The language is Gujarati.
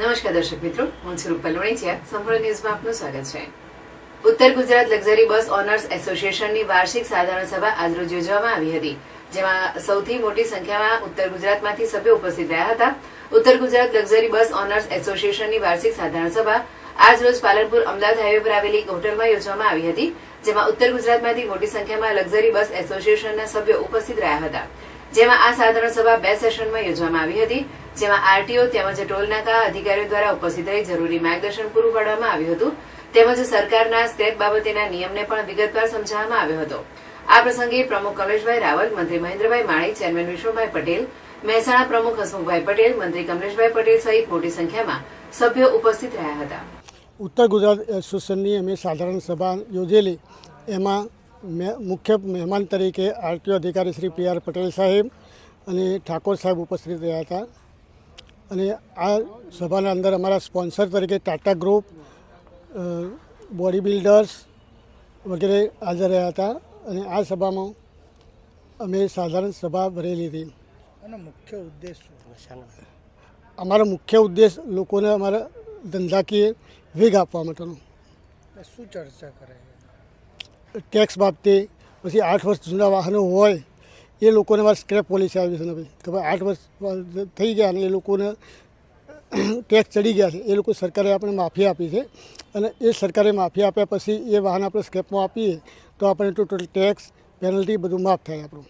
નમસ્કાર દર્શક મિત્રો, હું છું રૂપલ વણિચિયા સંપૂર્ણ ન્યૂઝમાં આપનું સ્વાગત છે. ઉત્તર ગુજરાત લક્ઝરી બસ ઓનર્સ એસોસિએશનની વાર્ષિક સાધારણ સભા આજરોજ યોજવામાં આવી હતી, જેમાં સૌથી મોટી સંખ્યામાં ઉત્તર ગુજરાતમાંથી સભ્યો ઉપસ્થિત રહ્યા હતા. ઉત્તર ગુજરાત લક્ઝરી બસ ઓનર્સ એસોસિએશનની વાર્ષિક સાધારણ સભા આજરોજ પાલનપુર અમદાવાદ હાઈવે પર આવેલી એક હોટલમાં યોજવામાં આવી હતી, જેમાં ઉત્તર ગુજરાતમાંથી મોટી સંખ્યામાં લક્ઝરી બસ એસોસિએશનના સભ્યો ઉપસ્થિત રહ્યા હતા. જેમાં આ સાધારણ સભા બે સેશનમાં યોજવામાં આવી હતી, જેમાં આરટીઓ તેમજ ટોલનાકા અધિકારીઓ દ્વારા ઉપસ્થિત રહી જરૂરી માર્ગદર્શન પૂરું પાડવામાં આવ્યું હતું, તેમજ સરકારના સ્ટેપ બાબતેના નિયમને પણ વિગતવાર સમજાવવામાં આવ્યો હતો. આ પ્રસંગે પ્રમુખ કમલેશભાઈ રાવલ, મંત્રી મહેન્દ્રભાઈ માણી ચેરમેન વિષ્ણુભાઈ પટેલ, મહેસાણા પ્રમુખ હસમુખભાઈ પટેલ, મંત્રી કમલેશભાઈ પટેલ સહિત મોટી સંખ્યામાં સભ્યો ઉપસ્થિત રહ્યા હતા. ઉત્તર ગુજરાત એસોસિએશનની અમે સાધારણ સભા યોજેલી, એમાં મુખ્ય મહેમાન તરીકે આરટીઓ અધિકારી શ્રી પી આર પટેલ સાહેબ અને ઠાકોર સાહેબ ઉપસ્થિત રહ્યા હતા. અને આ સભાના અંદર અમારા સ્પોન્સર તરીકે ટાટા ગ્રુપ બોડી બિલ્ડર્સ વગેરે હાજર રહ્યા હતા અને આ સભામાં અમે સાધારણ સભા ભરેલી હતી. અને મુખ્ય ઉદ્દેશ અમારો મુખ્ય ઉદ્દેશ લોકોને અમારા ધંધાકીય વેગ આપવા માટેનો. શું ચર્ચા કરાય ટેક્સ બાબતે પછી આઠ વર્ષ જૂના વાહનો હોય, એ લોકોને મારે સ્ક્રેપ પોલિસી આવી છે ભાઈ. કે ભાઈ આઠ વર્ષ થઈ ગયા અને એ લોકોને ટેક્સ ચડી ગયા છે. એ લોકો સરકારે આપણે માફી આપી છે. અને એ સરકારે માફી આપ્યા પછી એ વાહન આપણે સ્ક્રેપમાં આપીએ તો આપણે ટોટલ ટેક્સ, પેનલ્ટી બધું માફ થાય આપણું.